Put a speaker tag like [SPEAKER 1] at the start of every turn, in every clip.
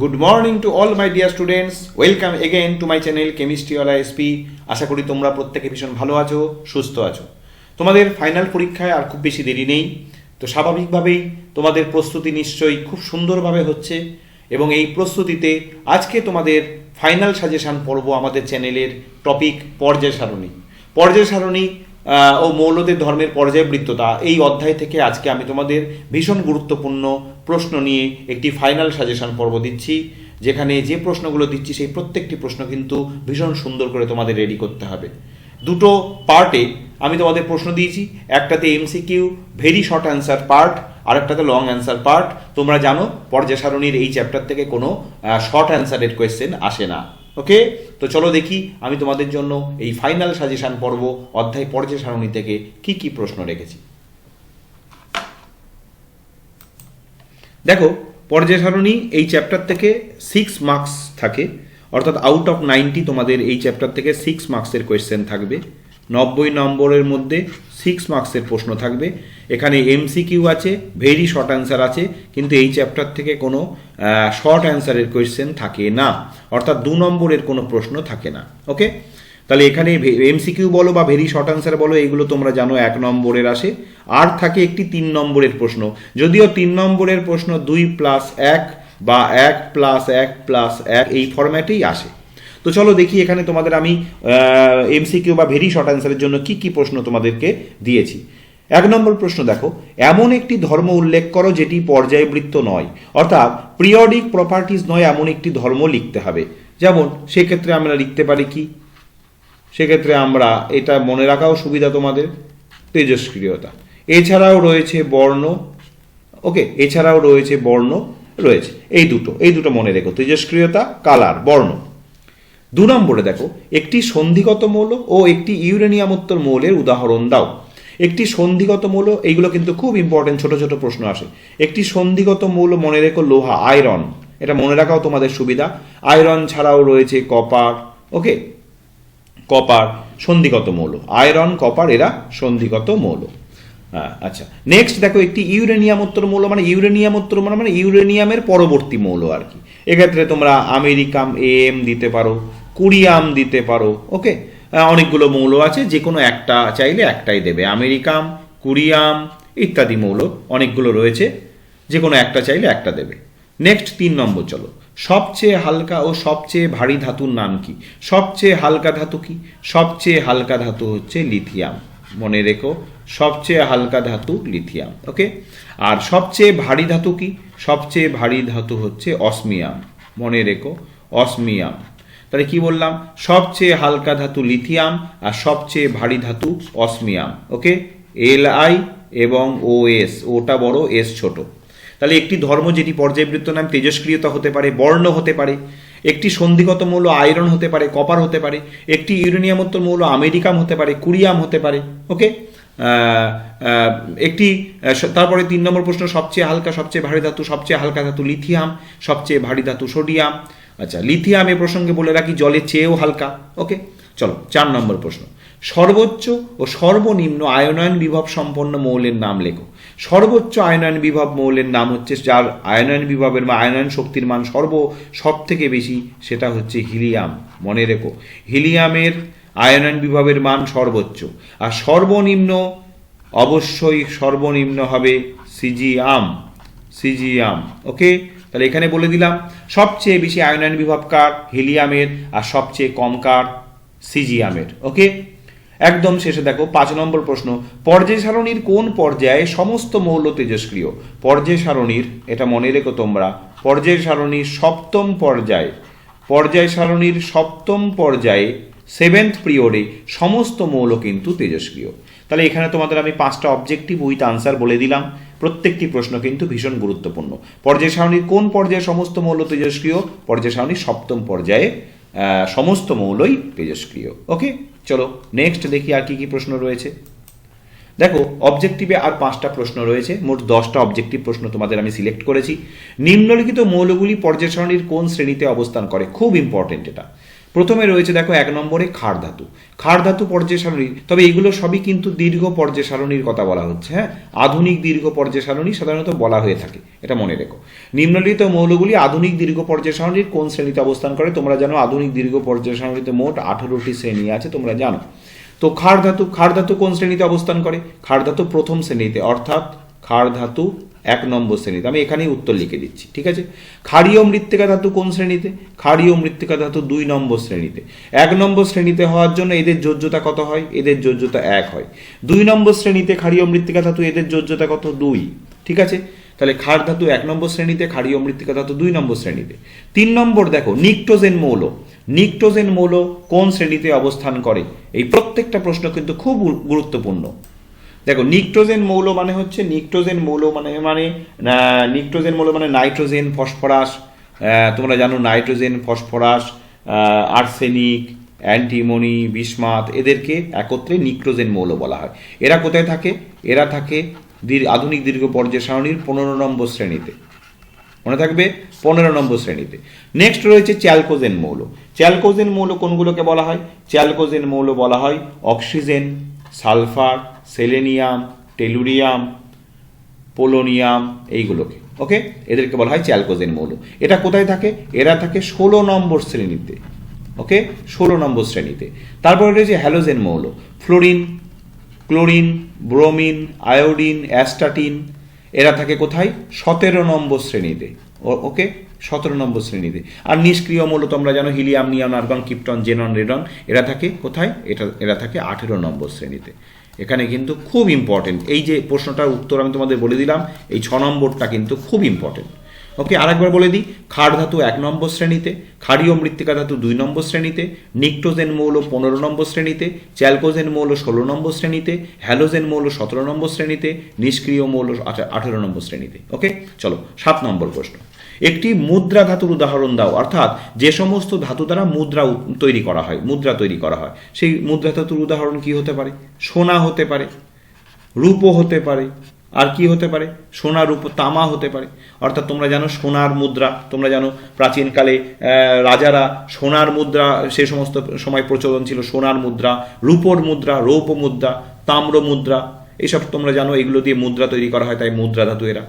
[SPEAKER 1] Good morning to all my dear students welcome again to my channel chemistry OLA এসপি আশা করি তোমরা প্রত্যেকে ভীষণ ভালো আছো, সুস্থ আছো। তোমাদের ফাইনাল পরীক্ষায় আর খুব বেশি দেরি নেই। তো স্বাভাবিকভাবেই তোমাদের প্রস্তুতি নিশ্চয়ই খুব সুন্দরভাবে হচ্ছে এবং এই প্রস্তুতিতে আজকে তোমাদের ফাইনাল সাজেশন পর্ব আমাদের চ্যানেলের টপিক পর্যায় সারণী পর্যায় সারণী ও মৌলদের ধর্মের পর্যায়বৃত্ততা। এই অধ্যায় থেকে আজকে আমি তোমাদের ভীষণ গুরুত্বপূর্ণ প্রশ্ন নিয়ে একটি ফাইনাল সাজেশন পর্ব দিচ্ছি, যেখানে যে প্রশ্নগুলো দিচ্ছি সেই প্রত্যেকটি প্রশ্ন কিন্তু ভীষণ সুন্দর করে তোমাদের রেডি করতে হবে। দুটো পার্টে আমি তোমাদের প্রশ্ন দিয়েছি, একটাতে MCQ very short answer part আর একটাতে লং অ্যান্সার পার্ট তোমরা জানো পর্যায় সারণীর এই চ্যাপ্টার থেকে কোনো শর্ট অ্যান্সারের কোয়েশ্চেন আসে না। ওকে তো চলো দেখি আমি তোমাদের জন্য এই ফাইনাল সাজেশন পর্ব, অধ্যায় পর্যায় সারণী থেকে কি কি প্রশ্ন রেখেছি। দেখো পর্যায় সারণী এই চ্যাপ্টার থেকে সিক্স মার্কস থাকে, অর্থাৎ আউট অফ নাইনটি তোমাদের এই চ্যাপ্টার থেকে সিক্স মার্কসের কোয়েশ্চেন থাকবে, নব্বই নম্বরের মধ্যে সিক্স মার্কসের প্রশ্ন থাকবে এখানে এমসিকিউ আছে ভেরি শর্ট অ্যান্সার আছে, কিন্তু এই চ্যাপ্টার থেকে কোনো শর্ট অ্যান্সারের কোয়েশ্চেন থাকে না। অর্থাৎ দু নম্বরের কোনো প্রশ্ন থাকে না ওকে তাহলে এখানে এমসিকিউ বলো বা ভেরি শর্ট অ্যান্সার বলো এইগুলো তোমরা জানো এক নম্বরের আসে। আর থাকে একটি তিন নম্বরের প্রশ্ন। যদিও তিন নম্বরের প্রশ্ন দুই প্লাস এক বা এক প্লাস এক প্লাস এক, এই ফরম্যাটেই আসে। তো চলো দেখি এখানে তোমাদের আমি এমসিকিউ বা ভেরি শর্ট অ্যান্সারের জন্য কি কি প্রশ্ন তোমাদেরকে দিয়েছি। এক নম্বর প্রশ্ন দেখো, এমন একটি ধর্ম উল্লেখ করো যেটি পর্যায়বৃত্ত নয়। অর্থাৎ পিরিয়ডিক প্রপার্টিজ নয়, এমন একটি ধর্ম লিখতে হবে। যেমন, সেক্ষেত্রে আমরা লিখতে পারি কি? সেক্ষেত্রে আমরা এটা মনে রাখাও সুবিধা তোমাদের, তেজস্ক্রিয়তা। এছাড়াও রয়েছে বর্ণ, ওকে, এছাড়াও রয়েছে বর্ণ রয়েছে। এই দুটো এই দুটো মনে রেখো, তেজস্ক্রিয়তা কালার বর্ণ। দু নম্বরে দেখো, একটি সন্ধিগত মৌল ও একটি ইউরেনিয়ামোত্তর মৌলের উদাহরণ দাও। একটি সন্ধিগত মৌল এইগুলো কিন্তু খুব ইম্পর্টেন্ট ছোট ছোট প্রশ্ন আসে। একটি সন্ধিগত মৌল মনে রেখো লোহা আয়রন এটা মনে রাখাও তোমাদের সুবিধা। আয়রন ছাড়াও রয়েছে কপার ওকে কপার সন্ধিগত মৌল। আয়রন কপার এরা সন্ধিগত মৌল। হ্যাঁ, আচ্ছা। নেক্সট দেখো একটি ইউরেনিয়ামোত্তর মৌল মানে ইউরেনিয়ামোত্তর মৌল মানে ইউরেনিয়ামের পরবর্তী মৌল আর কি। এক্ষেত্রে তোমরা আমেরিকাম এম দিতে পারো কুরিয়াম দিতে পারো ওকে অনেকগুলো মৌল আছে যে কোনো একটা চাইলে একটাই দেবে। আমেরিকাম, কুরিয়াম ইত্যাদি মৌল অনেকগুলো রয়েছে যে কোনো একটা চাইলে একটা দেবে। নেক্সট তিন নম্বর চলো। সবচেয়ে হালকা ও সবচেয়ে ভারী ধাতুর নাম কি? সবচেয়ে হালকা ধাতু কি? সবচেয়ে হালকা ধাতু হচ্ছে লিথিয়াম। মনে রেখো, সবচেয়ে হালকা ধাতু লিথিয়াম, ওকে? আর সবচেয়ে ভারী ধাতু কি? সবচেয়ে ভারী ধাতু হচ্ছে অসমিয়াম। মনে রেখো, অসমিয়াম। তাহলে কি বললাম? সবচেয়ে হালকা ধাতু লিথিয়াম আর সবচেয়ে ভারী ধাতু অসমিয়াম, ওকে? এল আই এবং ও এস, ওটা বড়, এস ছোট। তাহলে একটি ধর্ম যেটি পর্যায়বৃত্ত নাম তেজস্ক্রিয়তা হতে পারে, বর্ণ হতে পারে, একটি সন্ধিগত মৌল আয়রন হতে পারে, কপার হতে পারে, একটি ইউরেনিয়ামোত্তর মৌল আমেরিকাম হতে পারে, কুরিয়াম হতে পারে, ওকে? একটি তারপরে তিন নম্বর প্রশ্ন, সবচেয়ে হালকা, সবচেয়ে ভারী ধাতু, সবচেয়ে হালকা ধাতু লিথিয়াম, সবচেয়ে ভারী ধাতু সোডিয়াম। আচ্ছা লিথিয়াম এ প্রসঙ্গে বলে রাখি, জলের চেয়েও হালকা, ওকে? চলো, চার নম্বর প্রশ্ন। সর্বোচ্চ ও সর্বনিম্ন আয়নয়ন বিভব সম্পন্ন মৌলের নাম লেখো। সর্বোচ্চ আয়নয়ন বিভব মৌলের নাম হচ্ছে, যার আয়নয়ন বিভবের বা আয়নয়ন শক্তির মান সর্ব সব থেকে বেশি, সেটা হচ্ছে হিলিয়াম। মনে রেখো, হিলিয়ামের আয়নয়ন বিভবের মান সর্বোচ্চ। আর সর্বনিম্ন, অবশ্যই সর্বনিম্ন হবে সিজিয়াম সিজিয়াম ওকে? তাহলে এখানে বলে দিলাম, সবচেয়ে বেশি আয়নয়ন বিভব কার? হিলিয়ামের। আর সবচেয়ে কম কার? সিজিয়ামের ওকে? একদম শেষে দেখো, পাঁচ নম্বর প্রশ্ন। পর্যায় সারণীর কোন পর্যায়ে সমস্ত মৌল তেজস্ক্রিয়? পর্যায় সারণীর, এটা মনে রেখো তোমরা, পর্যায় সারণীর সপ্তম পর্যায়ে, পর্যায় সারণীর সপ্তম পর্যায়ে সেভেন্থ পিরিয়ডে সমস্ত মৌল কিন্তু তেজস্ক্রিয়। তাহলে এখানে তোমাদের আমি পাঁচটা অবজেক্টিভ উইথ আনসার বলে দিলাম। প্রত্যেকটি প্রশ্ন কিন্তু ভীষণ গুরুত্বপূর্ণ। পর্যায় সারণীর কোন পর্যায়ে সমস্ত মৌল তেজস্ক্রিয়? পর্যায় সারণীর সপ্তম পর্যায়ে সমস্ত মৌলই তেজস্ক্রিয়। ওকে চলো নেক্সট দেখি আর কি কি প্রশ্ন রয়েছে। দেখো অবজেক্টিভে আর পাঁচটা প্রশ্ন রয়েছে। মোট দশটা অবজেক্টিভ প্রশ্ন তোমাদের আমি সিলেক্ট করেছি। নিম্নলিখিত মৌলগুলি পর্যায় সারণীর কোন শ্রেণীতে অবস্থান করে? খুব ইম্পর্টেন্ট এটা। প্রথমে রয়েছে, দেখো, এক নম্বরে ক্ষার ধাতু। ক্ষার ধাতু পর্যায় সারণী, তবে এগুলো সবই কিন্তু দীর্ঘ পর্যায় সারণীর কথা বলা হচ্ছে হ্যাঁ? আধুনিক দীর্ঘ পর্যায় সারণী সাধারণত বলা হয়ে থাকে, এটা মনে রেখো। নিম্নলিখিত মৌলগুলি আধুনিক দীর্ঘ পর্যায় সারণীর কোন শ্রেণীতে অবস্থান করে? তোমরা জানো, আধুনিক দীর্ঘ পর্যায় সারণীতে মোট আঠারোটি শ্রেণি আছে, তোমরা জানো। তো ক্ষার ধাতু ক্ষার ধাতু কোন শ্রেণীতে অবস্থান করে? ক্ষার ধাতু প্রথম শ্রেণীতে, অর্থাৎ ক্ষার ধাতু এক নম্বর শ্রেণীতে। আমি এখানেই উত্তর লিখে দিচ্ছি, ঠিক আছে? ক্ষারীয় মৃত্তিকা ধাতু কোন শ্রেণীতে? ক্ষারীয় মৃত্তিকা ধাতু দুই নম্বর শ্রেণীতে। এক নম্বর শ্রেণীতে হওয়ার জন্য এদের যোজ্যতা কত হয়? এদের যোজ্যতা এক হয়। দুই নম্বর শ্রেণীতে ক্ষারীয় মৃত্তিকা ধাতু, এদের যোজ্যতা কত? দুই, ঠিক আছে? তাহলে ক্ষার ধাতু এক নম্বর শ্রেণীতে, ক্ষারীয় মৃত্তিকা ধাতু দুই নম্বর শ্রেণীতে। তিন নম্বর দেখো, নিকটোজেন মৌল। নিকটোজেন মৌল কোন শ্রেণীতে অবস্থান করে? এই প্রত্যেকটা প্রশ্ন কিন্তু খুব গুরুত্বপূর্ণ। দেখো নিকটোজেন মৌল মানে হচ্ছে নিকটোজেন মৌল মানে মানে নিকটোজেন মৌল মানে নাইট্রোজেন ফসফরাস তোমরা জানো nitrogen phosphorus arsenic antimony bismuth এদেরকে একত্রে নিকটোজেন মৌল বলা হয়। এরা কোথায় থাকে? এরা থাকে আধুনিক দীর্ঘ পর্যায় সারণীর পনেরো নম্বর শ্রেণীতে। মনে থাকবে? পনেরো নম্বর শ্রেণীতে। নেক্সট রয়েছে চ্যালকোজেন মৌল। চ্যালকোজেন মৌল কোনগুলোকে বলা হয়? চ্যালকোজেন মৌল বলা হয় oxygen sulphur selenium, tellurium, polonium এইগুলোকে, ওকে? এদেরকে বলা হয় চ্যালকোজেন মৌল। এটা কোথায় থাকে? এরা থাকে ষোলো নম্বর শ্রেণীতে, ওকে? ষোলো নম্বর শ্রেণীতে। তারপরে রয়েছে হ্যালোজেন মৌল। Fluorine, chlorine, bromine, iodine, astatine, এরা থাকে কোথায়? সতেরো নম্বর শ্রেণীতে ওকে? সতেরো নম্বর শ্রেণীতে। আর নিষ্ক্রিয় মৌল তোমরা জানো, helium, neon, argon, krypton, xenon, radon, এরা থাকে কোথায়? এটা, এরা থাকে আঠেরো নম্বর শ্রেণীতে। এখানে কিন্তু খুব ইম্পর্টেন্ট এই যে প্রশ্নটার উত্তর আমি তোমাদের বলে দিলাম, এই ছ নম্বরটা কিন্তু খুব ইম্পর্টেন্ট ওকে আরেকবার বলে দিই ক্ষার ধাতু এক নম্বর শ্রেণীতে ক্ষারীয় মৃত্তিকা ধাতু দুই নম্বর শ্রেণীতে, নিকটোজেন মৌল পনেরো নম্বর শ্রেণীতে, চ্যালকোজেন মৌল ষোলো নম্বর শ্রেণীতে, হ্যালোজেন মৌল সতেরো নম্বর শ্রেণীতে, নিষ্ক্রিয় মৌল আঠা- আঠেরো নম্বর শ্রেণীতে। ওকে চলো, সাত নম্বর প্রশ্ন। একটি মুদ্রা ধাতুর উদাহরণ দাও। অর্থাৎ যে সমস্ত ধাতু দ্বারা মুদ্রা তৈরি করা হয়, মুদ্রা তৈরি করা হয়। সেই মুদ্রা ধাতুর উদাহরণ কি হতে পারে? সোনা হতে পারে রূপো হতে পারে। আর কি হতে পারে? সোনা, রূপ, তামা হতে পারে। অর্থাৎ তোমরা জানো সোনার মুদ্রা, তোমরা জানো প্রাচীনকালে রাজারা সোনার মুদ্রা, সে সমস্ত সময় প্রচলন ছিল সোনার মুদ্রা, রূপোর মুদ্রা রৌপ মুদ্রা, তাম্র মুদ্রা। এইসব তোমরা জানো, এগুলো দিয়ে মুদ্রা তৈরি করা হয়, তাই মুদ্রা ধাতু এরা।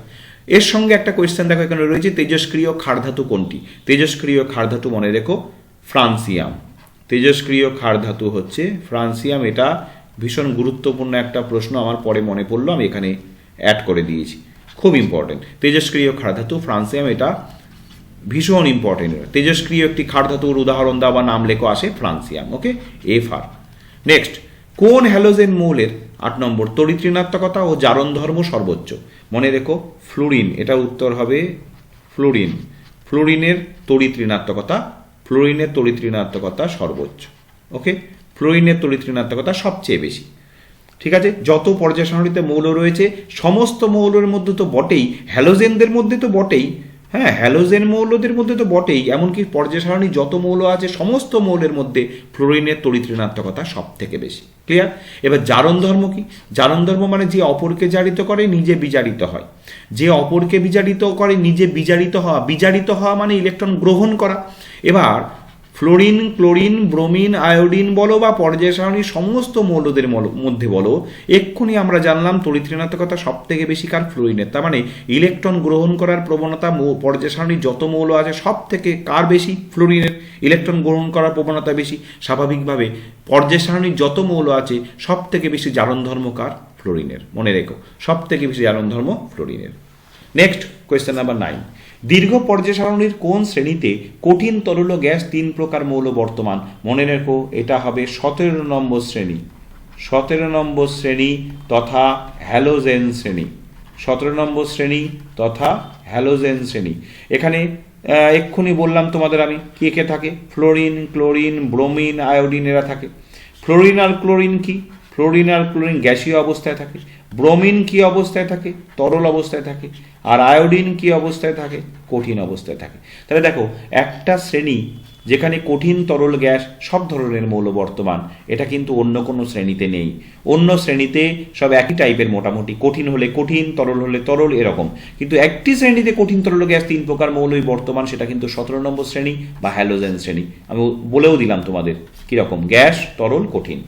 [SPEAKER 1] এর সঙ্গে একটা কোয়েশ্চেন দেখো এখানে রয়েছে, তেজস্ক্রিয় ক্ষার ধাতু কোনটি? তেজস্ক্রিয় ক্ষার ধাতু মনে রেখো, ফ্রান্সিয়াম। তেজস্ক্রিয় ক্ষার ধাতু হচ্ছে ফ্রান্সিয়াম, এটা ভীষণ গুরুত্বপূর্ণ একটা প্রশ্ন, আমার পরে মনে পড়ল, আমি এখানে অ্যাড করে দিয়েছি। খুব ইম্পর্টেন্ট তেজস্ক্রিয় ক্ষার ধাতু ফ্রান্সিয়াম, এটা ভীষণ ইম্পর্টেন্ট তেজস্ক্রিয় একটি ক্ষার ধাতুর উদাহরণ দেওয়া নাম লেখো, আসে francium okay F R next কোন হ্যালোজেন মৌলের আট নম্বর তড়িৎ ঋণাত্মকতা ও জারণ ধর্ম সর্বোচ্চ। মনে রেখো, ফ্লুরিন, এটা উত্তর হবে ফ্লুরিন। ফ্লুরিনের তড়িৎ ঋণাত্মকতা ফ্লুরিনের তড়িৎ সর্বোচ্চ। ওকে ফ্লুরিনের তড়িৎ ঋণাত্মকতা সবচেয়ে বেশি। ঠিক আছে? যত পর্যায় সারণীতে মৌল রয়েছে, সমস্ত মৌলের মধ্যে তো বটেই হ্যালোজেনদের মধ্যে তো বটেই হ্যাঁ হ্যালোজেন মৌলদের মধ্যে তো বটেই, এমনকি পর্যায় সারণী যত মৌল আছে, সমস্ত মৌলের মধ্যে ফ্লোরিনের তড়িৎ ঋণাত্মকতা সব থেকে বেশি। ক্লিয়ার এবার জারণ ধর্ম কি? জারণ ধর্ম মানে যে অপরকে জারিত করে, নিজে বিজারিত হয়। যে অপরকে বিজারিত করে, নিজে বিজারিত হওয়া বিজারিত হওয়া মানে ইলেকট্রন গ্রহণ করা। এবার ফ্লোরিন, ক্লোরিন, ব্রোমিন, আয়োডিন বলো বা পর্যায় সারণীর সমস্ত মৌলদের মল- মধ্যে বলো, এক্ষুনি আমরা জানলাম ঋণাত্মকতা সব থেকে বেশি কার ফ্লোরিনের, তার মানে ইলেকট্রন গ্রহণ করার প্রবণতা পর্যায় সারণীর যত মৌল আছে সব থেকে কার বেশি ফ্লোরিনের, ইলেকট্রন গ্রহণ করার প্রবণতা বেশি, স্বাভাবিকভাবে পর্যায় সারণীর যত মৌল আছে সব থেকে বেশি জারণ ধর্ম কার? ফ্লোরিনের, মনে রেখো সব থেকে বেশি জারণ ধর্ম ফ্লোরিনের। নেক্সট কোয়েশ্চেন নাম্বার নাইন দীর্ঘ পর্যায় সারণীর কোন শ্রেণীতে কঠিন তরল গ্যাস তিন প্রকার মৌল বর্তমান? মনে রেখো, এটা হবে সতেরো নম্বর শ্রেণি। সতেরো নম্বর শ্রেণি তথা হ্যালোজেন শ্রেণি। সতেরো নম্বর শ্রেণি তথা হ্যালোজেন শ্রেণি। এখানে এক্ষুনি বললাম তোমাদের আমি, কে কে থাকে? ফ্লোরিন, ক্লোরিন, ব্রোমিন, আয়োডিন এরা থাকে। ফ্লোরিন আর ক্লোরিন কি? ফ্লোরিন আর ক্লোরিন গ্যাসীয় অবস্থায় থাকে। ব্রোমিন কি অবস্থায় থাকে? তরল অবস্থায় থাকে। আর আয়োডিন কি অবস্থায় থাকে? কঠিন অবস্থায় থাকে। তাহলে দেখো, একটা শ্রেণি যেখানে কঠিন তরল গ্যাস সব ধরনের মৌল বর্তমান, এটা কিন্তু অন্য কোনো শ্রেণীতে নেই। অন্য শ্রেণীতে সব একই টাইপের মোটামুটি। কঠিন হলে কঠিন, তরল হলে তরল, এরকম। কিন্তু একটি শ্রেণীতে কঠিন তরল গ্যাস তিন প্রকার মৌলই বর্তমান, সেটা কিন্তু সতেরো নম্বর শ্রেণি বা হ্যালোজেন শ্রেণি। আমি বলেও দিলাম তোমাদের কীরকম। গ্যাস, তরল, কঠিন।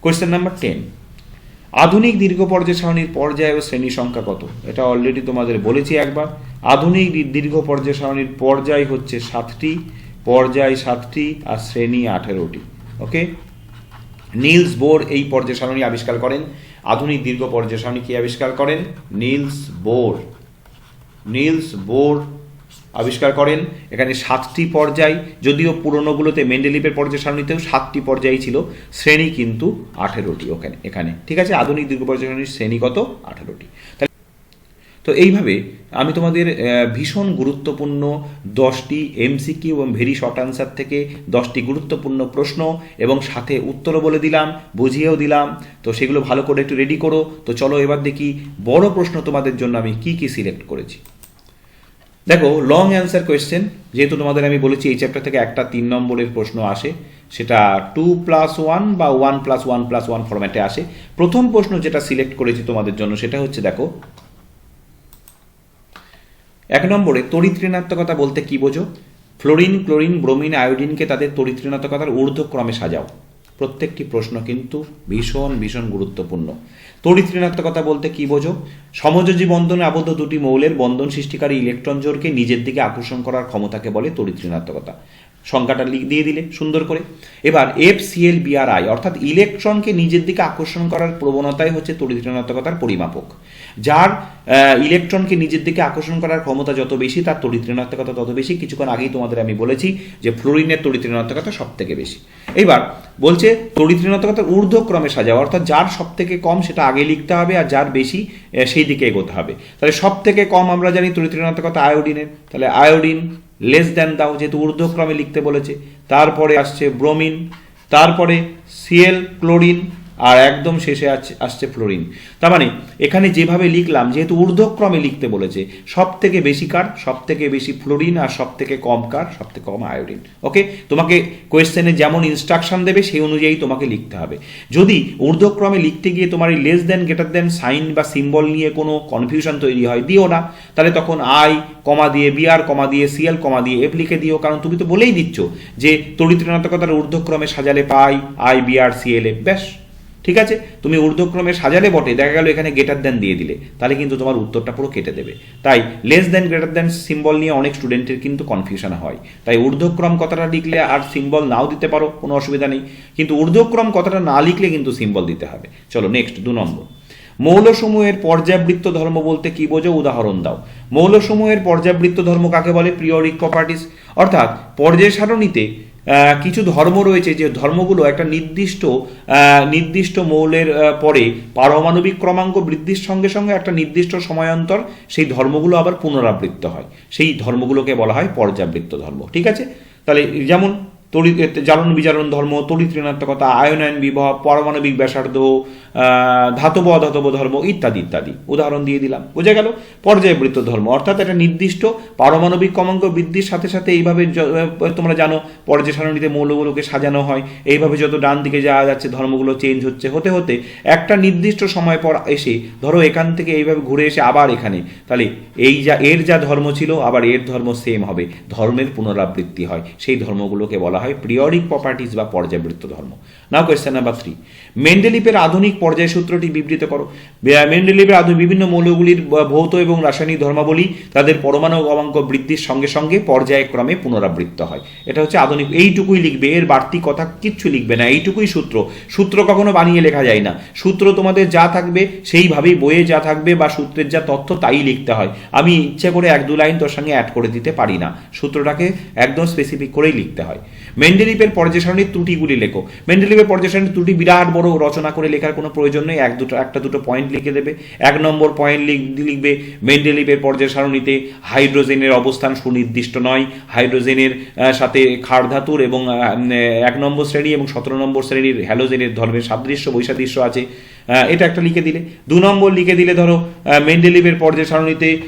[SPEAKER 1] কোয়েশ্চেন নাম্বার টেন আধুনিক দীর্ঘ পর্যায় সারণীর পর্যায় ও শ্রেণি সংখ্যা কত? এটা অলরেডি তোমাদের বলেছি একবার। আধুনিক দীর্ঘ পর্যায় সারণীর পর্যায় হচ্ছে সাতটি, পর্যায় সাতটি আর শ্রেণি আঠেরোটি। ওকে নীলস বোর এই পর্যায় সারণী আবিষ্কার করেন। আধুনিক দীর্ঘ পর্যায় সারণী কি আবিষ্কার করেন? Niels bore. নীলস বোর আবিষ্কার করেন। এখানে সাতটি পর্যায়, যদিও পুরনোগুলোতে মেন্ডেলিপের পর্যায় সারণীতেও সাতটি পর্যায় ছিল। শ্রেণি কিন্তু আঠেরোটি ওখানে এখানে। ঠিক আছে? আধুনিক দীর্ঘ পর্যায় সারণীর শ্রেণি কত? আঠেরোটি। তো এইভাবে আমি তোমাদের ভীষণ গুরুত্বপূর্ণ দশটি এমসিকিউ এবং ভেরি শর্ট আনসার থেকে দশটি গুরুত্বপূর্ণ প্রশ্ন এবং সাথে উত্তরও বলে দিলাম, বুঝিয়েও দিলাম। তো সেগুলো ভালো করে একটু রেডি করো। তো চলো এবার দেখি বড় প্রশ্ন তোমাদের জন্য আমি কি কি সিলেক্ট করেছি। দেখো লং অ্যান্সার কোয়েশ্চেন যেহেতু তোমাদের আমি বলেছি এই চ্যাপ্টার থেকে একটা তিন নম্বরের প্রশ্ন আসে, সেটা টু প্লাস ওয়ান বা one plus one plus one ফরম্যাটে আসে। প্রথম প্রশ্ন যেটা সিলেক্ট করেছি তোমাদের জন্য, সেটা হচ্ছে দেখো, এক নম্বরে তড়িৎ বলতে কি বোঝো? ফ্লোরিন ক্লোরিন ব্রোমিন আয়োডিনকে তাদের তড়িৎ ঊর্ধ্বক্রমে সাজাও। প্রত্যেকটি প্রশ্ন কিন্তু ভীষণ ভীষণ গুরুত্বপূর্ণ। তড়িৎ ঋণাত্মকতা বলতে কি বোঝো? সমযোজী বন্ধনে আবদ্ধ দুটি মৌলের বন্ধন সৃষ্টিকারী ইলেকট্রন জোরকে নিজের দিকে আকর্ষণ করার ক্ষমতাকে বলে তড়িৎ ঋণাত্মকতা সংখ্যাটা লিখ- দিয়ে দিলে, সুন্দর করে। এবার এফ সিএল বিআরআই অর্থাৎ ইলেকট্রনকে নিজের দিকে আকর্ষণ করার প্রবণতাই হচ্ছে তড়িৎ ঋণাত্মকতার পরিমাপক। যার ইলেকট্রনকে নিজের দিকে আকর্ষণ করার ক্ষমতা যত বেশি, তার তড়িৎ ঋণাত্মকতা তত বেশি। কিছুক্ষণ আগেই তোমাদের আমি বলেছি যে ফ্লোরিনের তড়িৎ ঋণাত্মকতা সব থেকে বেশি। এবার বলছে তড়িৎ ঋণাত্মকতার ঊর্ধ্বক্রমে সাজাও, অর্থাৎ যার সব থেকে কম সেটা আগে লিখতে হবে আর যার বেশি সেই দিকে এগোতে হবে। তাহলে সব থেকে কম আমরা জানি তড়িৎ ঋণাত্মকতা আয়োডিনের। তাহলে আয়োডিন লেস দেন দাও যেহেতু ঊর্ধ্বক্রমে লিখতে বলেছে তারপরে আসছে ব্রোমিন তারপরে সিএল ক্লোরিন আর একদম শেষে আসছে ফ্লোরিন। তার মানে এখানে যেভাবে লিখলাম, যেহেতু ঊর্ধ্বক্রমে লিখতে বলেছে সব থেকে বেশি কার? সব থেকে বেশি ফ্লোরিন আর সব থেকে কম কার? সব থেকে কম আয়োডিন। ওকে? তোমাকে কোয়েশ্চেনে যেমন ইনস্ট্রাকশন দেবে, সেই অনুযায়ী তোমাকে লিখতে হবে। যদি ঊর্ধ্বক্রমে লিখতে গিয়ে তোমার এই less than greater than sign বা সিম্বল নিয়ে কোনো কনফিউশন তৈরি হয়, দিও না। তাহলে তখন আই কমা দিয়ে বিআর কমা দিয়ে সিএল কমা দিয়ে এফ লিখে দিও। কারণ তুমি তো বলেই দিচ্ছ যে তড়িৎ ঊর্ধ্বক্রমে সাজালে পাই আই বিআর সিএল এফ ব্যাস। ঠিক আছে? তুমি ঊর্ধ্বক্রমে সাজালে বটে, দেখা গেল এখানে গ্রেটার দেন দিয়ে দিলে। তাহলে কিন্তু তোমার উত্তরটা পুরো কেটে দেবে। তাই less than greater than symbol নিয়ে অনেক স্টুডেন্টের কিন্তু কনফিউশন হয়। তাই ঊর্ধ্বক্রম কথাটা লিখলে আর সিম্বল নাও দিতে পারো, কোনো অসুবিধা নেই। কিন্তু ঊর্ধ্বক্রম কথাটা না লিখলে কিন্তু সিম্বল দিতে হবে। চলো নেক্সট দু নম্বর। মৌলসমূহের পর্যাবৃত্ত ধর্ম বলতে কি বোঝো? উদাহরণ দাও। মৌলসমূহের পর্যাবৃত্ত ধর্ম কাকে বলে? পিরিয়ডিক প্রপার্টিস অর্থাৎ পর্যায় সারণীতে কিছু ধর্ম রয়েছে যে ধর্মগুলো একটা নির্দিষ্ট নির্দিষ্ট মৌলের পরে পারমাণবিক ক্রমাঙ্ক বৃদ্ধির সঙ্গে সঙ্গে একটা নির্দিষ্ট সময়ান্তর, সেই ধর্মগুলো আবার পুনরাবৃত্ত হয়। সেই ধর্মগুলোকে বলা হয় পর্যাবৃত্ত ধর্ম। ঠিক আছে? তাহলে যেমন তড়িৎ জারণ বিজারণ ধর্ম তড়িৎ ঋণাত্মকতা আয়নায়ন বিভব পারমাণবিক ব্যাসার্ধ ধাতব, অধাতব ধর্ম ইত্যাদি ইত্যাদি। উদাহরণ দিয়ে দিলাম। বোঝা গেল? পর্যায়বৃত্ত ধর্ম। অর্থাৎ একটা নির্দিষ্ট পারমাণবিক ক্রমাঙ্ক বৃদ্ধির সাথে সাথে এইভাবে তোমরা জানো, পর্যায় সারণীতে মৌলগুলোকে সাজানো হয়। এইভাবে যত ডান দিকে যাওয়া যাচ্ছে, ধর্মগুলো চেঞ্জ হচ্ছে। হতে হতে একটা নির্দিষ্ট সময় পর এসে, ধরো এখান থেকে এইভাবে ঘুরে এসে আবার এখানে, তাহলে এই যা, এর যা ধর্ম ছিল, আবার এর ধর্ম সেম হবে। ধর্মের পুনরাবৃত্তি হয়। সেই ধর্মগুলোকে বলা হয় প্রিয়রিক প্রপার্টিজ বা পর্যাবৃত্ত ধর্ম। নাও কোয়েশ্চেন নাম্বার থ্রি মেন্ডেলিপের আধুনিক পর্যায় সূত্রটি বিবৃত করো। মেন্ডেলিপের আধুনিক বিভিন্ন মৌলগুলির ভৌত এবং রাসায়নিক ধর্মাবলী তাদের পরমাণু গমাঙ্ক বৃদ্ধির সঙ্গে সঙ্গে পর্যায়ক্রমে পুনরাবৃত্ত হয়। এটা হচ্ছে আধুনিক এইটুকুই লিখবে, এর বাড়তি কথা কিচ্ছু লিখবে না। এইটুকুই সূত্র। সূত্র কখনো বানিয়ে লেখা যায় না। সূত্র তোমাদের যা থাকবে, সেইভাবেই বইয়ে যা থাকবে বা সূত্রের যা তথ্য তাই লিখতে হয়। আমি ইচ্ছে করে এক দু লাইন তোর সঙ্গে অ্যাড করে দিতে পারি না। সূত্রটাকে একদম স্পেসিফিক করেই লিখতে হয়। মেন্ডেলিপের পর্যায় সারণীর ত্রুটিগুলি লেখো। মেন্ডেলিপের পর্যায় সারণীর ত্রুটি বিরাট বড় রচনা করে লেখার কোনো প্রয়োজন নেই। এক দুটো একটা দুটো পয়েন্ট লিখে দেবে। এক নম্বর পয়েন্ট লিখবে মেন্ডেলিপের পর্যায় সারণীতে হাইড্রোজেনের অবস্থান সুনির্দিষ্ট নয়। হাইড্রোজেনের সাথে খারধাতুর ধাতুর এবং এক নম্বর শ্রেণি এবং সতেরো নম্বর শ্রেণির হ্যালোজেনের ধর্মের সাদৃশ্য, বৈসাদৃশ্য আছে। এটা একটা লিখে দিলে। দু নম্বর লিখে দিলে ধরো মেন্ডেলিভের পর্যায় সারণীতে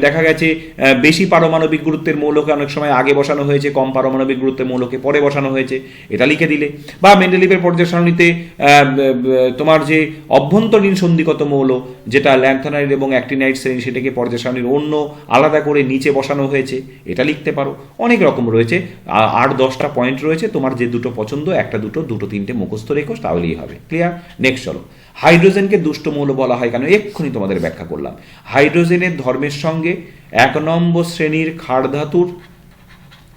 [SPEAKER 1] দেখা গেছে বেশি পারমাণবিক গুরুত্বের মৌলকে অনেক সময় আগে বসানো হয়েছে, কম পারমাণবিক গুরুত্বের মৌলকে পরে বসানো হয়েছে, এটা লিখে দিলে। বা মেন্ডেলিভের পর্যায় সারণীতে তোমার যে অভ্যন্তরীণ সন্ধিগত মৌল, যেটা ল্যান্থানাইড এবং অ্যাক্টিনাইড শ্রেণি, সেটাকে পর্যায় সারণীর অন্য আলাদা করে নিচে বসানো হয়েছে, এটা লিখতে পারো। অনেক রকম রয়েছে, আ- আট দশটা পয়েন্ট রয়েছে, তোমার যে দুটো পছন্দ, একটা দুটো দুটো, তিনটে মুখস্থ রেখো, তাহলেই হবে। ক্লিয়ার নেক্সট চলো। হাইড্রোজেনকে দুষ্ট মৌল বলা হয় কেন? এক্ষুনি তোমাদের ব্যাখ্যা করলাম। হাইড্রোজেনের ধর্মের সঙ্গে এক নম্বর শ্রেণির খাড়ধাতুর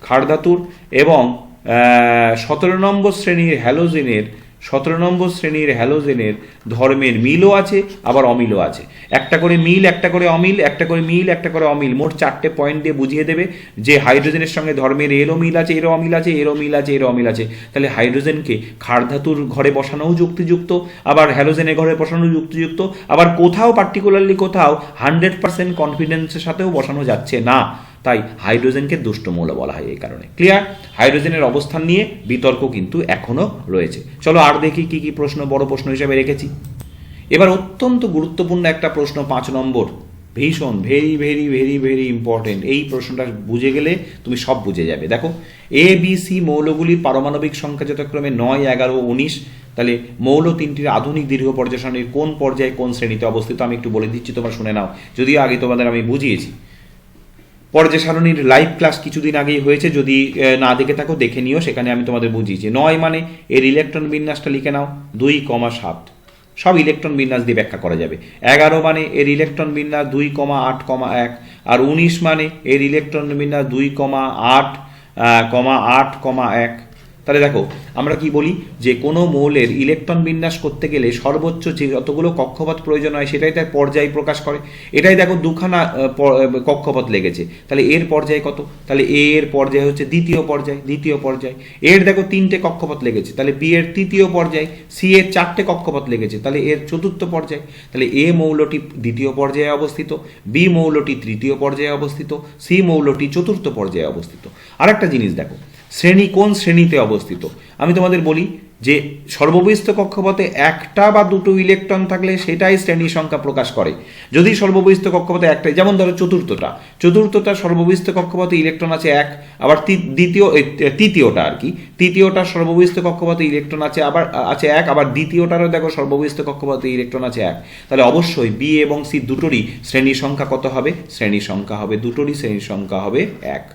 [SPEAKER 1] খাড়ধাতুর এবং সতেরো নম্বর শ্রেণির হ্যালোজেনের সতেরো নম্বর শ্রেণির হ্যালোজেনের ধর্মের মিলও আছে, আবার অমিলও আছে। একটা করে মিল, একটা করে অমিল, একটা করে মিল, একটা করে অমিল। মোট চারটে পয়েন্ট দিয়ে বুঝিয়ে দেবে যে হাইড্রোজেনের সঙ্গে ধর্মের এরও মিল আছে, এরও অমিল আছে, এরও মিল আছে, এরও অমিল আছে। তাহলে হাইড্রোজেনকে ক্ষার ধাতুর ঘরে বসানোও যুক্তিযুক্ত, আবার হ্যালোজেনের ঘরে বসানো যুক্তিযুক্ত, আবার কোথাও পার্টিকুলারলি কোথাও হান্ড্রেড পার্সেন্ট কনফিডেন্সের সাথেও বসানো যাচ্ছে না। তাই হাইড্রোজেনকে দুষ্ট মৌল বলা হয় এই কারণে। ক্লিয়ার হাইড্রোজেনের অবস্থান নিয়ে বিতর্ক কিন্তু এখনও রয়েছে। চলো আর দেখি কি কি প্রশ্ন, বড় প্রশ্ন হিসেবে রেখেছি। এবার অত্যন্ত গুরুত্বপূর্ণ একটা প্রশ্ন, পাঁচ নম্বর। ভীষণ very very very very important এই প্রশ্নটা বুঝে গেলে তুমি সব বুঝে যাবে। দেখো এ বি সি মৌলগুলির পারমাণবিক সংখ্যা যথাক্রমে নয়, এগারো, উনিশ। তাহলে মৌল তিনটির আধুনিক দীর্ঘ পর্যায় সারণীর কোন পর্যায়ে কোন শ্রেণীতে অবস্থিত আমি একটু বলে দিচ্ছি, তোমরা শুনে নাও। যদিও আগে তোমাদের আমি বুঝিয়েছি। পর্যায় সারণীর লাইভ ক্লাস কিছুদিন আগেই হয়েছে, যদি না দেখে থাকো, দেখে নিও, সেখানে আমি তোমাদের বুঝিয়েছি নয় মানে এর ইলেকট্রন বিন্যাসটা লিখে নাও, দুই কমা সাত। সব ইলেকট্রন বিন্যাস দিয়ে ব্যাখ্যা করা যাবে। এগারো মানে এর ইলেকট্রন বিন্যাস দুই কমা আট কমা এক, আর উনিশ মানে এর ইলেকট্রন বিন্যাস দুই কমা আট কমা আট কমা এক। তাহলে দেখো, আমরা কি বলি? যে কোনো মৌলের ইলেকট্রন বিন্যাস করতে গেলে সর্বোচ্চ যে যতগুলো কক্ষপথ প্রয়োজন হয় সেটাই তার পর্যায় প্রকাশ করে। এটাই দেখো দুখানা কক্ষপথ লেগেছে। তাহলে এর পর্যায় কত? তাহলে এ এর পর্যায় হচ্ছে দ্বিতীয় পর্যায় দ্বিতীয় পর্যায়। এর দেখো তিনটে কক্ষপথ লেগেছে। তাহলে বি এর তৃতীয় পর্যায়, সি এর চারটে কক্ষপথ লেগেছে। তাহলে এর চতুর্থ পর্যায়। তাহলে এ মৌলটি দ্বিতীয় পর্যায়ে অবস্থিত, বি মৌলটি তৃতীয় পর্যায়ে অবস্থিত, সি মৌলটি চতুর্থ পর্যায়ে অবস্থিত। আরেকটা জিনিস দেখো শ্রেণি কোন শ্রেণীতে অবস্থিত? আমি তোমাদের বলি যে সর্ববহিস্থ কক্ষপথে একটা বা দুটো ইলেকট্রন থাকলে সেটাই শ্রেণি সংখ্যা প্রকাশ করে। যদি সর্ববহিস্থ কক্ষপথে একটাই, যেমন ধরো চতুর্থটা। চতুর্থটা সর্ববহিস্থ কক্ষপথে ইলেকট্রন আছে এক, আবার দ্বিতীয় তৃতীয়টা আর কি। তৃতীয়টা সর্ববহিস্থ কক্ষপথে ইলেকট্রন আছে আবার আছে এক, আবার দ্বিতীয়টারও দেখো সর্ববহিস্থ কক্ষপথে ইলেকট্রন আছে এক। তাহলে অবশ্যই বি এবং সি দুটোরই শ্রেণি সংখ্যা কত হবে? শ্রেণি সংখ্যা হবে দুটোরই শ্রেণি সংখ্যা হবে এক।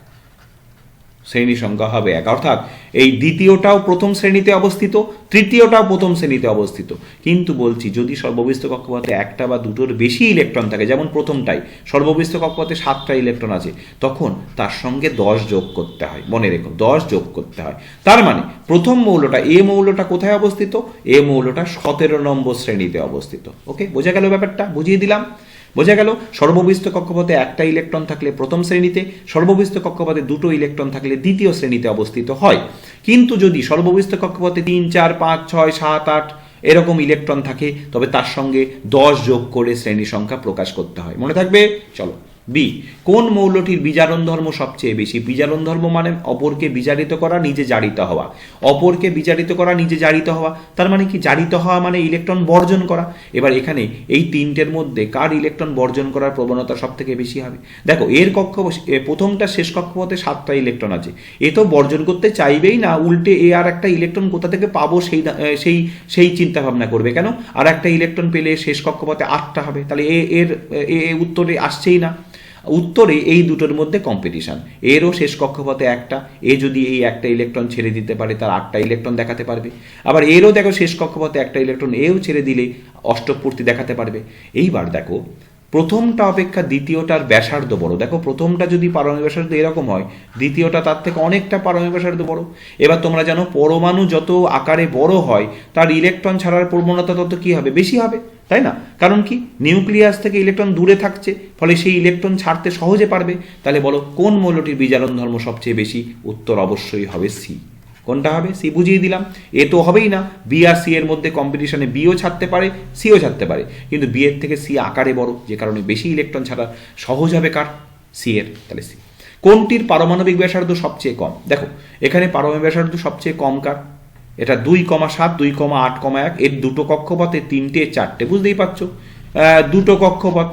[SPEAKER 1] শ্রেণি সংখ্যা হবে এক। অর্থাৎ এই দ্বিতীয়টাও প্রথম শ্রেণীতে অবস্থিত, তৃতীয়টাও প্রথম শ্রেণীতে অবস্থিত। কিন্তু বলছি, যদি সর্ববিস্ত কক্ষপথে একটা বা দুটোর বেশি ইলেকট্রন থাকে, যেমন প্রথমটাই, সর্ববিস্ত কক্ষপথে সাতটা ইলেকট্রন আছে, তখন তার সঙ্গে দশ যোগ করতে হয়। মনে রেখো, দশ যোগ করতে হয়। তার মানে প্রথম মৌলটা, এ মৌলটা কোথায় অবস্থিত? এ মৌলটা সতেরো নম্বর শ্রেণীতে অবস্থিত। ওকে, বোঝা গেল ব্যাপারটা? বুঝিয়ে দিলাম? বোঝা গেল সর্ববিস্ত কক্ষপথে একটা ইলেকট্রন থাকলে প্রথম শ্রেণীতে সর্ববিস্ত কক্ষপথে দুটো ইলেকট্রন থাকলে দ্বিতীয় শ্রেণীতে অবস্থিত হয়। কিন্তু যদি সর্ববিস্ত কক্ষপথে তিন, চার, পাঁচ, ছয়, সাত, আট এরকম ইলেকট্রন থাকে, তবে তার সঙ্গে দশ যোগ করে শ্রেণি সংখ্যা প্রকাশ করতে হয়। মনে থাকবে? চলো। বি, কোন মৌলটির বিজারণ ধর্ম সবচেয়ে বেশি? বিজারণ ধর্ম মানে অপরকে বিজারিত করা, নিজে জারিত হওয়া। অপরকে বিজারিত করা, নিজে জারিত হওয়া। তার মানে কি? জারিত হওয়া মানে ইলেকট্রন বর্জন করা। এবার এখানে এই তিনটের মধ্যে কার ইলেকট্রন বর্জন করার প্রবণতা সব থেকে বেশি হবে? দেখো, এর কক্ষ প্রথমটা শেষ কক্ষপথে সাতটা ইলেকট্রন আছে। এ তো বর্জন করতে চাইবেই না, উল্টে এ আর একটা ইলেকট্রন কোথা থেকে পাবো সেই সেই সেই চিন্তা ভাবনা করবে কেন? আর একটা ইলেকট্রন পেলে শেষ কক্ষপথে আটটা হবে। তাহলে এ, এর এ উত্তরে আসছেই না। উত্তরে এই দুটোর মধ্যে কম্পিটিশন এরও শেষ কক্ষপথে একটা, এ যদি এই একটা ইলেকট্রন ছেড়ে দিতে পারে, তার আটটা ইলেকট্রন দেখাতে পারবে। আবার এরও দেখো শেষ কক্ষপথে একটা ইলেকট্রন এও ছেড়ে দিলে অষ্টপূর্তি দেখাতে পারবে। এইবার দেখো প্রথমটা অপেক্ষা দ্বিতীয়টার ব্যাসার্ধ বড়। দেখো, প্রথমটা যদি পারমাণবিক ব্যাসার্ধ এরকম হয়, দ্বিতীয়টা তার থেকে অনেকটা পারমাণবিক ব্যাসার্ধ বড়। এবার তোমরা জানো, পরমাণু যত আকারে বড় হয়, তার ইলেকট্রন ছাড়ার প্রবণতা তত কি হবে? বেশি হবে, তাই না? কারণ কি? নিউক্লিয়াস থেকে ইলেকট্রন দূরে থাকছে, ফলে সেই ইলেকট্রন ছাড়তে সহজে পারবে। তাহলে বলো, কোন মৌলটির বিজারণ ধর্ম সবচেয়ে বেশি? উত্তর অবশ্যই হবে সি কোনটা হবে? সি বুঝিয়ে দিলাম। এ তো হবেই না। বি আর সি এর মধ্যে কম্পিটিশনে বিও ছাড়তে পারে সিও ছাড়তে পারে। কিন্তু বি এর থেকে সি আকারে বড়, যে কারণে বেশি ইলেকট্রন ছাড়া সহজ হবে কার? সি এর, তাহলে সি কোনটির পারমাণবিক ব্যাসার্ধ সবচেয়ে কম? দেখো, এখানে পারমাণবিক ব্যাসার্ধ সবচেয়ে কম কার? এটা দুই কমা সাত, দুই কমা আট কমা এক, এর দুটো কক্ষপথে তিনটে, চারটে, বুঝতেই পারছ? দুটো কক্ষপথ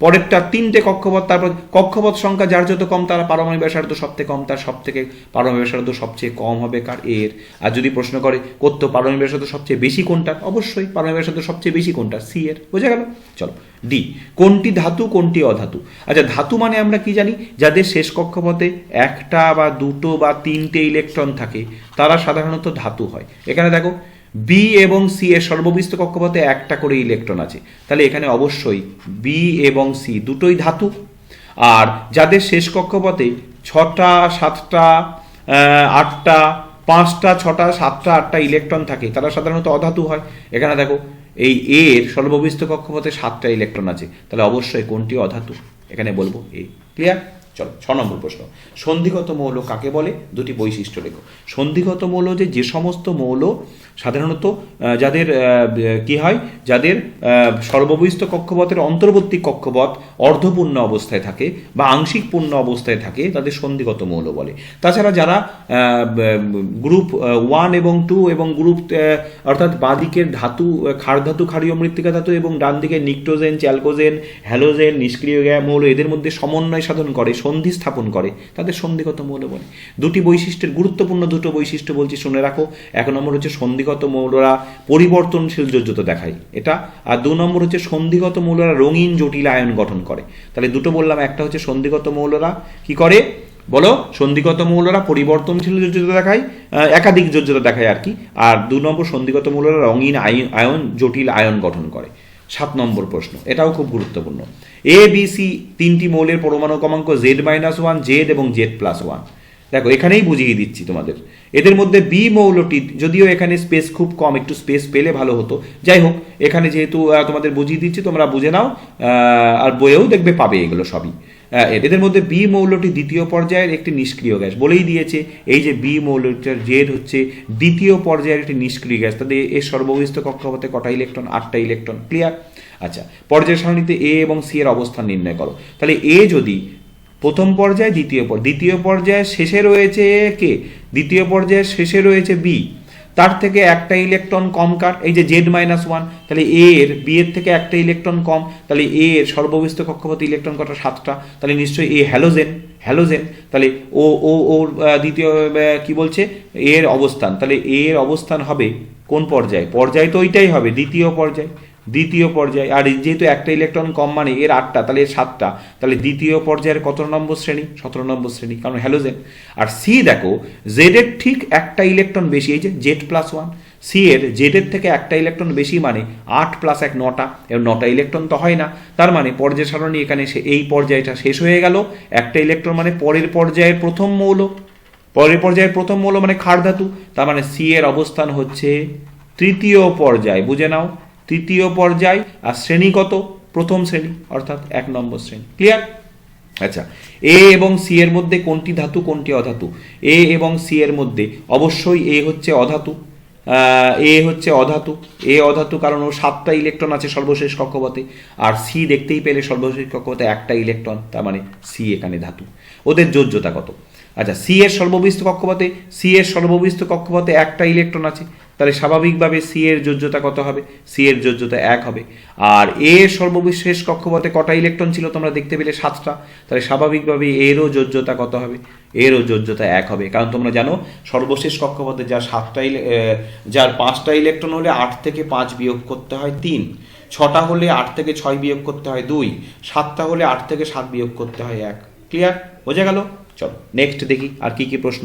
[SPEAKER 1] পরেরটা তিনটে কক্ষপথ, তারপর কক্ষপথ সংখ্যা যার যত কম, তার পারমাণবিক ব্যাসার্ধ সব থেকে কম, তার সব থেকে পারমাণবিক ব্যাসার্ধ সবচেয়ে কম হবে কার? এর। আর যদি প্রশ্ন করে, কত পারমাণবিক ব্যাসার্ধ সবচেয়ে বেশি কোনটা? অবশ্যই পারমাণবিক ব্যাসার্ধ সবচেয়ে বেশি কোনটা? সি এর। বোঝা গেল? চলো ডি কোনটি ধাতু, কোনটি অধাতু? আচ্ছা ধাতু মানে আমরা কি জানি? যাদের শেষ কক্ষপথে একটা বা দুটো বা তিনটে ইলেকট্রন থাকে, তারা সাধারণত ধাতু হয়। এখানে দেখো বি এবং সি এর সর্ববিস্ত কক্ষপথে একটা করে ইলেকট্রন আছে। তাহলে এখানে অবশ্যই বি এবং সি দুটোই ধাতু। আর যাদের শেষ কক্ষপথে ছটা, সাতটা আটটা, পাঁচটা, ছটা, সাতটা, আটটা ইলেকট্রন থাকে, তারা সাধারণত অধাতু হয়। এখানে দেখো, এই এর সর্ববিস্ত কক্ষপথে সাতটা ইলেকট্রন আছে। তাহলে অবশ্যই কোনটি অধাতু? এখানে বলব এ ক্লিয়ার চলো, ছ নম্বর প্রশ্ন। সন্ধিগত মৌল কাকে বলে? দুটি বৈশিষ্ট্য লেখো। সন্ধিগত মৌল যে যে সমস্ত মৌল সাধারণত যাদের কি হয়? যাদের আহ, সর্ববহিস্থ কক্ষপথের অন্তর্বর্তী কক্ষপথ অর্ধপূর্ণ অবস্থায় থাকে বা আংশিক পূর্ণ অবস্থায় থাকে তাদের সন্ধিগত মৌল বলে। তাছাড়া যারা গ্রুপ ওয়ান এবং টু এবং গ্রুপ অর্থাৎ বাঁদিকের ধাতু আহ, ক্ষার ধাতু ক্ষারীয় মৃত্তিকা ধাতু এবং ডান দিকে নিক্টোজেন চ্যালকোজেন হ্যালোজেন নিষ্ক্রিয় মৌল এদের মধ্যে সমন্বয় সাধন করে সন্ধি স্থাপন করে তাদের সন্ধিগত মৌল বলে। দুটি বৈশিষ্ট্যের গুরুত্বপূর্ণ দুটো বৈশিষ্ট্য বলছি শুনে রাখো। এক নম্বর হচ্ছে সন্ধিগত মৌলরা পরিবর্তনশীল যোজ্যতা দেখায়। এটা, আর দু নম্বর হচ্ছে সন্ধিগত মৌলরা রঙিন জটিল আয়ন গঠন করে। তাহলে দুটো বললাম, একটা হচ্ছে সন্ধিগত মৌলরা কি করে? বলো, সন্ধিগত মৌলরা পরিবর্তনশীল যোজ্যতা দেখায় একাধিক যোজ্যতা দেখায় আর কি। আর দু নম্বর, সন্ধিগত মৌলরা রঙিন আয়ন জটিল আয়ন গঠন করে। সাত নম্বর প্রশ্ন, এটাও খুব গুরুত্বপূর্ণ। এ বি সি তিনটি মৌলের পরমাণু ক্রমাঙ্ক জেড মাইনাস ওয়ান জেড এবং জেড প্লাস ওয়ান দেখো, এখানেই বুঝিয়ে দিচ্ছি তোমাদের। এদের মধ্যে বি মৌলটি, যদিও এখানে স্পেস খুব কম, একটু স্পেস পেলে ভালো হতো। যাই হোক, এখানে যেহেতু তোমাদের বুঝিয়ে দিচ্ছি, তোমরা বুঝে নাও আর বইয়েও দেখবে পাবে এগুলো সবই। এদের মধ্যে বি মৌলটি দ্বিতীয় পর্যায়ের একটি নিষ্ক্রিয় গ্যাস, বলেই দিয়েছে, এই যে বি মৌলটার জেড হচ্ছে, দ্বিতীয় পর্যায়ের একটি নিষ্ক্রিয় গ্যাস, তাদের এর সর্ববহিস্থ কক্ষপথে কটা ইলেকট্রন আটটা ইলেকট্রন ক্লিয়ার আচ্ছা পর্যায় সারণীতে এ এবং সি এর অবস্থান নির্ণয় করো। তাহলে এ যদি প্রথম পর্যায়ে, দ্বিতীয় দ্বিতীয় পর্যায়ে শেষে রয়েছে কে? দ্বিতীয় পর্যায়ের শেষে রয়েছে বি তার থেকে একটা ইলেকট্রন কম কার? এই যে জেড মাইনাস ওয়ান তাহলে এ এর বি এর থেকে একটা ইলেকট্রন কম, তাহলে এ এর সর্ববিস্ত কক্ষপথে ইলেকট্রন কটা? সাতটা। তাহলে নিশ্চয়ই এ হ্যালোজেন হ্যালোজেন তাহলে ও ও ওর দ্বিতীয় কি বলছে? এর অবস্থান। তাহলে এর অবস্থান হবে কোন পর্যায়ে? পর্যায় তো ওইটাই হবে, দ্বিতীয় পর্যায়। দ্বিতীয় পর্যায়ে, আর যেহেতু একটা ইলেকট্রন কম মানে এর আটটা, তাহলে এর সাতটা, তাহলে দ্বিতীয় পর্যায়ের কত নম্বর শ্রেণি? সতেরো নম্বর শ্রেণি, কারণ হ্যালোজেন আর সি দেখো জেড এর ঠিক একটা ইলেকট্রন বেশি, এই যে জেড প্লাস ওয়ান সি এর জেড এর থেকে একটা ইলেকট্রন বেশি মানে আট প্লাস এক নটা এর নটা ইলেকট্রন তো হয় না। তার মানে পর্যায় সারণী এখানে সে, এই পর্যায়টা শেষ হয়ে গেল। একটা ইলেকট্রন মানে পরের পর্যায়ের প্রথম মৌল। পরের পর্যায়ের প্রথম মৌল মানে ক্ষার ধাতু তার মানে সি এর অবস্থান হচ্ছে তৃতীয় পর্যায়, বুঝে নাও। তৃতীয় পর্যায় আর শ্রেণি কত? প্রথম শ্রেণি, অর্থাৎ এক নম্বর শ্রেণি। ক্লিয়ার আচ্ছা এ এবং সি এর মধ্যে কোনটি ধাতু, কোনটি অধাতু? এ এবং সি এর মধ্যে অবশ্যই এ হচ্ছে অধাতু। এ হচ্ছে অধাতু। এ অধাতু কারণ ও সাতটা ইলেকট্রন আছে সর্বশেষ কক্ষপথে। আর সি দেখতেই পেলে সর্বশেষ কক্ষপথে একটা ইলেকট্রন তার মানে সি এখানে ধাতু। ওদের যোজ্যতা কত? আচ্ছা সি এর সর্ববিস্ত কক্ষপথে সি এর সর্ববিস্ত কক্ষপথে একটা ইলেকট্রন আছে। তাহলে স্বাভাবিকভাবে সি এর যোজ্যতা কত হবে? সি এর যোজ্যতা এক হবে। আর এ এর সর্ববিশেষ কক্ষপথে কটা ইলেকট্রন ছিল তোমরা দেখতে পেলে সাতটা? তাহলে স্বাভাবিকভাবে এরও যোজ্যতা কত হবে? এরও যোজ্যতা এক হবে। কারণ তোমরা জানো, সর্বশেষ কক্ষপথে যার সাতটা যার পাঁচটা ইলেকট্রন হলে আট থেকে পাঁচ বিয়োগ করতে হয় তিন। ছটা হলে আট থেকে ছয় বিয়োগ করতে হয় দুই। সাতটা হলে আট থেকে সাত বিয়োগ করতে হয় এক। ক্লিয়ার বোঝা গেল? চলো নেক্সট দেখি আর কি কি প্রশ্ন।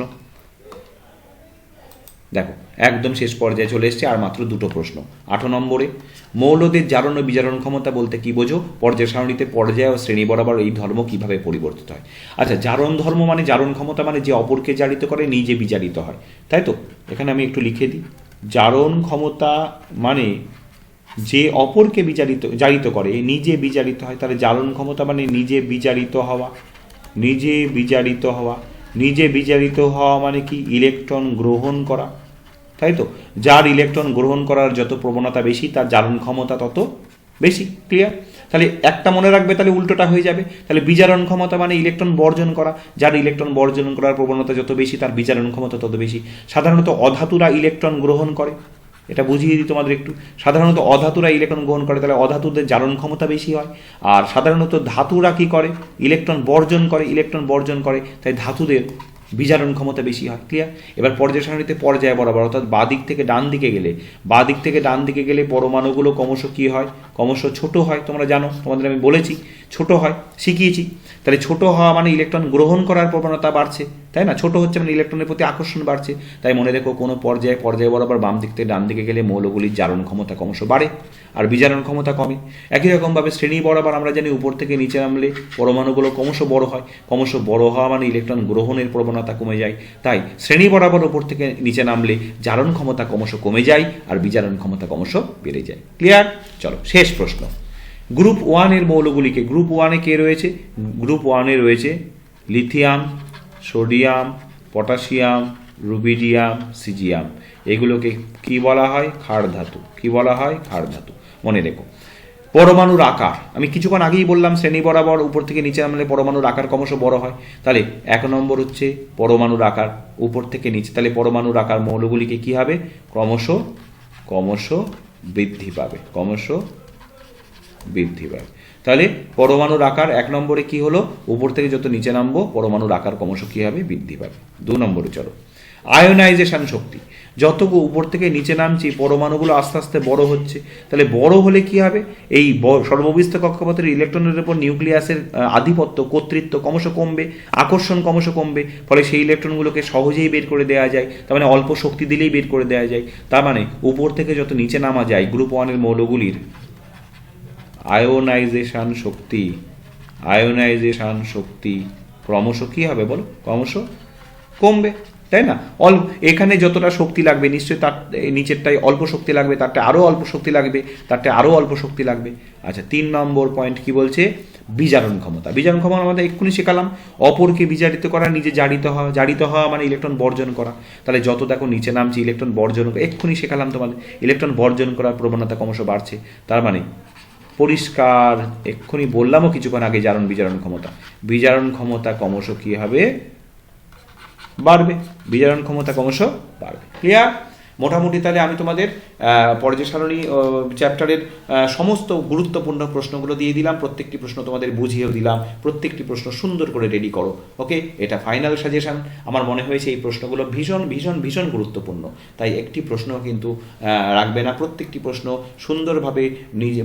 [SPEAKER 1] দেখো একদম শেষ পর্যায়ে চলে এসছে আর মাত্র দুটো প্রশ্ন। আট নম্বরে, মৌলদের জারণ ও বিজারণ ক্ষমতা বলতে কি বোঝো? পর্যায় সারণীতে পর্যায় ও শ্রেণি বরাবর এই ধর্ম কীভাবে পরিবর্তিত হয়? আচ্ছা জারণ ধর্ম মানে জারণ ক্ষমতা মানে যে অপরকে জারিত করে, নিজে বিজারিত হয়। তাই তো? এখানে আমি একটু লিখে দিই। জারণ ক্ষমতা মানে যে অপরকে বিচারিত জারিত করে নিজে বিচারিত হয়, তাহলে জারণ ক্ষমতা মানে নিজে বিচারিত হওয়া। নিজে বিচারিত হওয়া। নিজে বিচারিত হওয়া মানে কি? ইলেকট্রন গ্রহণ করা। তাই তো? যার ইলেকট্রন গ্রহণ করার যত প্রবণতা বেশি, তার জারণ ক্ষমতা তত বেশি ক্লিয়ার তাহলে একটা মনে রাখবে, তাহলে উল্টোটা হয়ে যাবে। তাহলে বিজারণ ক্ষমতা মানে ইলেকট্রন বর্জন করা। যার ইলেকট্রন বর্জন করার প্রবণতা যত বেশি, তার বিজারণ ক্ষমতা তত বেশি। সাধারণত অধাতুরা ইলেকট্রন গ্রহণ করে। এটা বুঝিয়ে দিই তোমাদের একটু। সাধারণত অধাতুরা ইলেকট্রন গ্রহণ করে, তাহলে অধাতুদের জারণ ক্ষমতা বেশি হয়। আর সাধারণত ধাতুরা কি করে? ইলেকট্রন বর্জন করে ইলেকট্রন বর্জন করে। তাই ধাতুদের বিজারণ ক্ষমতা বেশি হয় ক্লিয়ার এবার পর্যায় সারণীতে পর্যায় বরাবর, অর্থাৎ বাঁ দিক থেকে ডান দিকে গেলে, বাঁ দিক থেকে ডান দিকে গেলে পরমাণুগুলো ক্রমশ কী হয়? ক্রমশ ছোট হয়, তোমরা জানো, তোমাদের আমি বলেছি, ছোট হয়, শিখিয়েছি। তাহলে ছোট হওয়া মানে ইলেকট্রন গ্রহণ করার প্রবণতা বাড়ছে, তাই না? ছোট হচ্ছে মানে ইলেকট্রনের প্রতি আকর্ষণ বাড়ছে। তাই মনে রেখো, কোনো পর্যায়ে পর্যায়ে বরাবর বাম দিক থেকে ডান দিকে গেলে মৌলগুলির জারণ ক্ষমতা ক্রমশ বাড়ে আর বিজারণ ক্ষমতা কমে। একই রকমভাবে শ্রেণি বরাবর আমরা জানি উপর থেকে নিচে নামলে পরমাণুগুলো ক্রমশ বড় হয়। ক্রমশ বড় হওয়া মানে ইলেকট্রন গ্রহণের প্রবণতা কমে যায়। তাই শ্রেণি বরাবর উপর থেকে নিচে নামলে জারণ ক্ষমতা ক্রমশ কমে যায় আর বিজারণ ক্ষমতা ক্রমশ বেড়ে যায়। ক্লিয়ার? চলো, শেষ প্রশ্ন। গ্রুপ ওয়ানের মৌলগুলিকে, গ্রুপ ওয়ানে কে রয়েছে? গ্রুপ ওয়ানে রয়েছে lithium, sodium, potassium, rubidium, caesium. এগুলোকে কি বলা হয়? ক্ষার ধাতু। কি বলা হয়? ক্ষার ধাতু। মনে রেখো। পরমাণুর আকার। আমি কিছুক্ষণ আগেই বললাম শ্রেণি বরাবর উপর থেকে নিচে নামলে পরমাণুর আকার ক্রমশ বড় হয়। তাহলে এক নম্বর হচ্ছে পরমাণুর আকার উপর থেকে নিচে। তাহলে পরমাণুর আকার মৌলগুলিকে কি হবে? ক্রমশ ক্রমশ বৃদ্ধি পাবে। ক্রমশ বৃদ্ধি পায়। তাহলে পরমাণুর আকার এক নম্বরে কি হলো? উপর থেকে যত নিচে নামবো, পরমাণুর আকার ক্রমশ কী হবে? বৃদ্ধি পাবে। দু নম্বরে চলো। আয়োনাইজেশন শক্তি। যত উপর থেকে নিচে নামছি, পরমাণুগুলো আস্তে আস্তে বড় হচ্ছে, তাহলে বড় হলে কি হবে? এই সর্ববিস্ত কক্ষপথের ইলেকট্রনের উপর নিউক্লিয়াসের আধিপত্য, কর্তৃত্ব ক্রমশ কমবে, আকর্ষণ ক্রমশ কমবে, ফলে সেই ইলেকট্রনগুলোকে সহজেই বের করে দেওয়া যায়, তার মানে অল্প শক্তি দিলেই বের করে দেওয়া যায়। তার মানে উপর থেকে যত নিচে নামা যায়, গ্রুপ ওয়ানের মৌলগুলির আয়োনাইজেশন শক্তি আয়োনাইজেশন শক্তি। ক্রমশ কী হবে বলো? ক্রমশ কমবে, তাই না? অল্প এখানে যতটা শক্তি লাগবে, নিশ্চয়ই তার নিচেরটায় অল্প শক্তি লাগবে, তারটা আরও অল্প শক্তি লাগবে, তারটা আরও অল্প শক্তি লাগবে। আচ্ছা তিন নম্বর পয়েন্ট কি বলছে? বিজারণ ক্ষমতা। বিজারণ ক্ষমতা আমাদের এক্ষুনি শেখালাম, অপরকে বিজারিত করা, নিজে জারিত হওয়া জারিত হওয়া মানে ইলেকট্রন বর্জন করা। তাহলে যত দেখো নিচে নামছে ইলেকট্রন বর্জন, এক্ষুনি শেখালাম তোমাদের। ইলেকট্রন বর্জন করার প্রবণতা ক্রমশ বাড়ছে। তার মানে পরিষ্কার। এক্ষুনি বললামও কিছুক্ষণ আগে জারণ বিজারণ ক্ষমতা। বিজারণ ক্ষমতা ক্রমশ কী হবে? বাড়বে। বিজারণ ক্ষমতা ক্রমশ বাড়বে। ক্লিয়ার মোটামুটি তাহলে আমি তোমাদের সারণী চ্যাপ্টারের সমস্ত গুরুত্বপূর্ণ প্রশ্নগুলো দিয়ে দিলাম, প্রত্যেকটি প্রশ্ন তোমাদের বুঝিয়েও দিলাম, প্রত্যেকটি প্রশ্ন সুন্দর করে রেডি করো ওকে এটা ফাইনাল সাজেশন আমার মনে হয়েছে এই প্রশ্নগুলো ভীষণ ভীষণ ভীষণ গুরুত্বপূর্ণ। তাই একটি প্রশ্ন কিন্তু রাখবে না, প্রত্যেকটি প্রশ্ন সুন্দরভাবে নিজে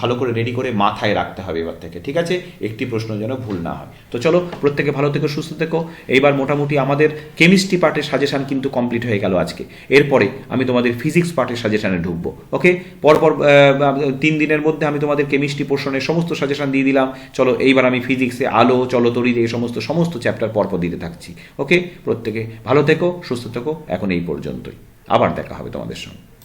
[SPEAKER 1] ভালো করে রেডি করে মাথায় রাখতে হবে এবার থেকে, ঠিক আছে? একটি প্রশ্ন যেন ভুল না হয়। তো চলো, প্রত্যেকে ভালো থেকো, সুস্থ থেকো। এইবার মোটামুটি আমাদের কেমিস্ট্রি পার্টের সাজেশান কিন্তু কমপ্লিট হয়ে গেল আজকে। এরপরে আমি তোমাদের ফিজিক্স পার্টের সাজেশানে ঢুকবো ওকে পরপর তিন দিনের মধ্যে আমি তোমাদের কেমিস্ট্রি পোর্শনের সমস্ত সাজেশান দিয়ে দিলাম। চলো, এইবার আমি ফিজিক্সে আলো, চলো তরি এই সমস্ত সমস্ত চ্যাপ্টার পরপর দিতে থাকছি ওকে প্রত্যেকে ভালো থেকো, সুস্থ থেকো, এখন এই পর্যন্তই। আবার দেখা হবে তোমাদের সঙ্গে।